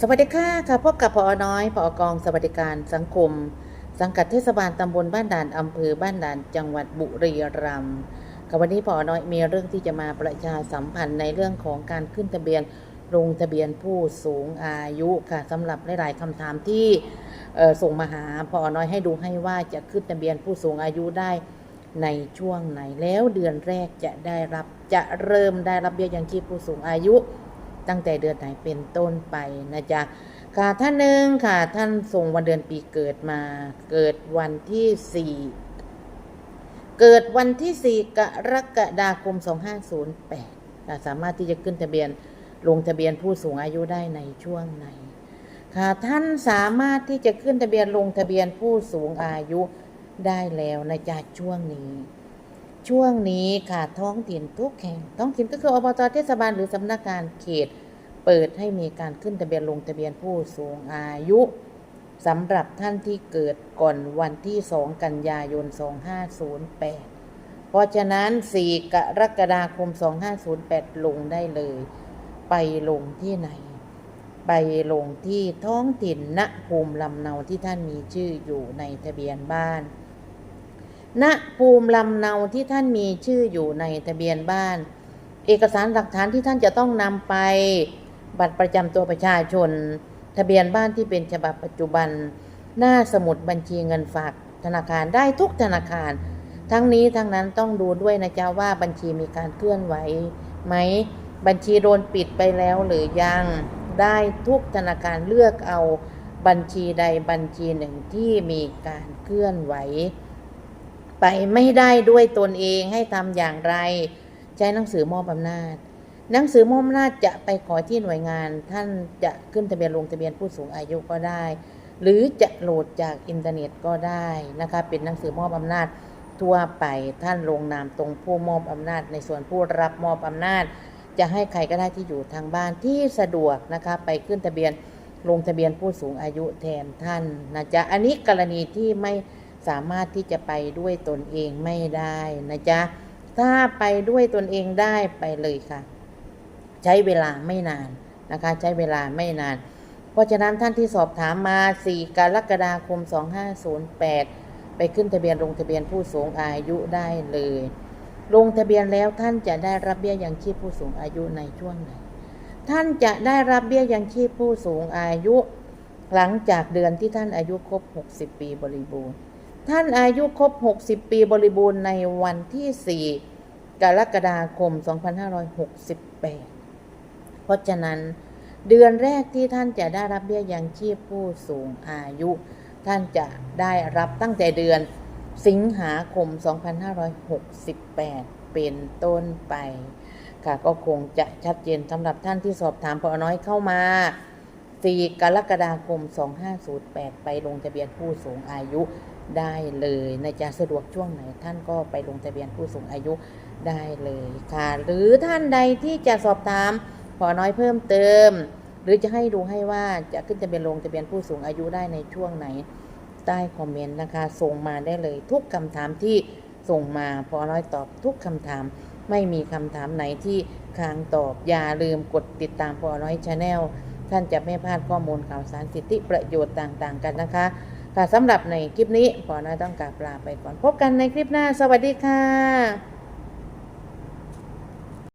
สวัสดีค่ะค่ะพบกับพอน้อยพอกองสวัสดิการสังคม สังกัดเทศบาลตำบลบ้านด่านอำเภอบ้านด่านจังหวัดบุรีรัมย์ค่ะวันนี้พอน้อยมีเรื่องที่จะมาประชาสัมพันธ์ในเรื่องของการขึ้นทะเบียนลงทะเบียนผู้สูงอายุค่ะสำหรับหลาย ๆคำถามที่ส่งมาหาพอน้อยให้ดูให้ว่าจะขึ้นทะเบียนผู้สูงอายุได้ในช่วงไหนแล้วเดือนแรกจะได้รับจะเริ่มได้รับเบี้ยยังชีพผู้สูงอายุ ตั้งแต่เดือนไหนเป็นต้นไปนะจ๊ะค่ะท่านหนึ่งค่ะ ท่านส่งวันเดือนปีเกิดมา เกิดวันที่สี่เกิดวันที่สี่กรกฎาคม2508ค่ะสามารถที่จะขึ้นทะเบียนลงทะเบียนผู้สูงอายุได้ในช่วงไหนค่ะท่านสามารถที่จะขึ้นทะเบียนลงทะเบียนผู้สูงอายุได้แล้วนะจ๊ะช่วงนี้ ช่วงนี้ค่ะท้องถิ่นทุกแห่งท้องถิ่นก็คืออบตเทศบาลหรือสำนักงานเขต เปิดให้มีการขึ้นทะเบียนลงทะเบียนผู้สูงอายุสำหรับท่านที่เกิดก่อนวันที่ 2 กันยายน 2508 เพราะฉะนั้น 4 กรกฎาคม 2508 ลงได้เลย ไปลงที่ไหน ไปลงที่ท้องถิ่นณภูมิลำเนาที่ท่านมีชื่ออยู่ในทะเบียนบ้าน ณภูมิลำเนาที่ท่านมีชื่ออยู่ในทะเบียนบ้าน เอกสารหลักฐานที่ท่านจะต้องนำไป บัตรประจำตัวประชาชน ทะเบียนบ้านที่เป็นฉบับปัจจุบัน หน้าสมุดบัญชีเงินฝากธนาคารได้ทุกธนาคาร ทั้งนี้ทั้งนั้นต้องดูด้วยนะจ๊ะว่าบัญชีมีการเคลื่อนไหวไหมบัญชีโดนปิดไปแล้วหรือยังได้ทุกธนาคารเลือกเอาบัญชีใดบัญชีหนึ่งที่มีการเคลื่อนไหว ไปไม่ได้ด้วยตนเองให้ทำอย่างไร ใช้หนังสือมอบอำนาจ หนังสือมอบอำนาจจะไปขอที่หน่วยงาน ท่านจะขึ้นทะเบียนลงทะเบียนผู้สูงอายุก็ได้ หรือจะโหลดจากอินเทอร์เน็ตก็ได้นะคะเป็นหนังสือมอบอำนาจทั่วไปท่านลงนามตรงผู้มอบอำนาจ ในส่วนผู้รับมอบอำนาจ จะให้ใครก็ได้ที่อยู่ทางบ้านที่สะดวกนะคะไปขึ้นทะเบียนลงทะเบียนผู้สูงอายุแทนท่านนะจ๊ะอันนี้กรณีที่ไม่สามารถที่จะไปด้วยตนเองไม่ได้นะจ๊ะถ้าไปด้วยตนเองได้ไปเลยค่ะ ใช้เวลาไม่นานนะคะใช้เวลาไม่นาน เพราะฉะนั้นท่านที่สอบถามมา 4 กรกฎาคม 2508 ไปขึ้นทะเบียนลงทะเบียนผู้สูงอายุได้เลย ลงทะเบียนแล้วท่านจะได้รับเบี้ยยังชีพผู้สูงอายุในช่วงไหน ท่านจะได้รับเบี้ยยังชีพผู้สูงอายุ หลังจากเดือนที่ท่านอายุครบ 60 ปีบริบูรณ์ ท่านอายุครบ 60 ปีบริบูรณ์ในวันที่ 4 กรกฎาคม 2568 เพราะฉะนั้น เดือนแรกที่ท่านจะได้รับเบี้ยยังชีพผู้สูงอายุ ท่านจะได้รับตั้งแต่เดือนสิงหาคม 2568 เป็นต้นไป ค่ะก็คงจะชัดเจนสำหรับท่านที่สอบถามพอน้อยเข้ามา 4 กรกฎาคม 2508 ไปลงทะเบียนผู้สูงอายุได้เลยในจะสะดวกช่วงไหนท่านก็ไปลงทะเบียนผู้สูงอายุได้เลยค่ะ หรือท่านใดที่จะสอบถาม พอน้อยเพิ่มเติม หรือจะให้ดูให้ว่าจะขึ้นทะเบียนลงทะเบียนผู้สูงอายุได้ในช่วงไหน ใต้คอมเมนต์นะคะ ส่งมาได้เลยทุกคำถามที่ส่งมาพอน้อยตอบทุกคำถาม ไม่มีคำถามไหนที่ค้างตอบ อย่าลืมกดติดตามพอน้อยชาแนลท่านจะไม่พลาดข้อมูลข่าวสารสิทธิประโยชน์ต่างๆ กันนะคะ ค่ะสำหรับในคลิปนี้พอน้อยต้องกราบลาไปก่อนพบกันในคลิปหน้า สวัสดีค่ะ